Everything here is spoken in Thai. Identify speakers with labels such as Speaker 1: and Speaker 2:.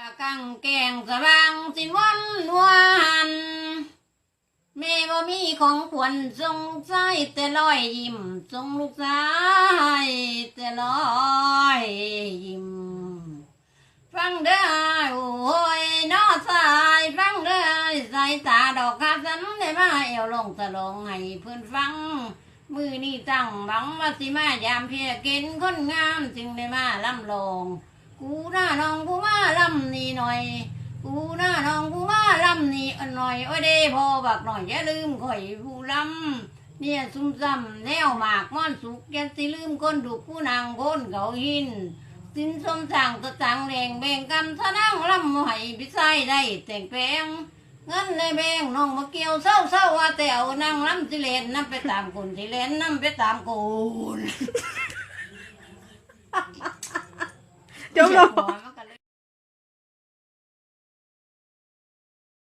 Speaker 1: กะกังแกงสว่างสินวันวันแม่บ่มีของขวัญทรงใจแต่ลอยยิ้มทรงลูกชายแต่ลอยยิ้มฟังเด้โอ้ยนอสายฟังเด้สายตาดอกคาสันได้มาเอวลงตะลงให้เพื่อนฟัง มือนี่ตั้งหวังว่าสิมายามเพียกินคนงามจึงได้มาล่ำลงกูหน้าน้องกูมาำนี่หน่อยกูหน้าน้องกูมาลำนี่หน่อยโอ้ยเด้พอบักหน่อยอย่าลืมข่อยผู้ลำเนี่ยซุ่มซ้ำแนวหมากม่อนสุกแกสิลืมคนดูผู้นางโคนเขาหินสินสมสั่งตะตังแดงแบ่งกำทะนังลำไหพิไซได้แต่งแปลงเงินในแบงน้องมาเกี่ยวเศร้าเศร้าว่าแต่เอานางลำสิเลนน้ำไปตามคนสิเลนน้ำไปตามคน
Speaker 2: จบแล้ว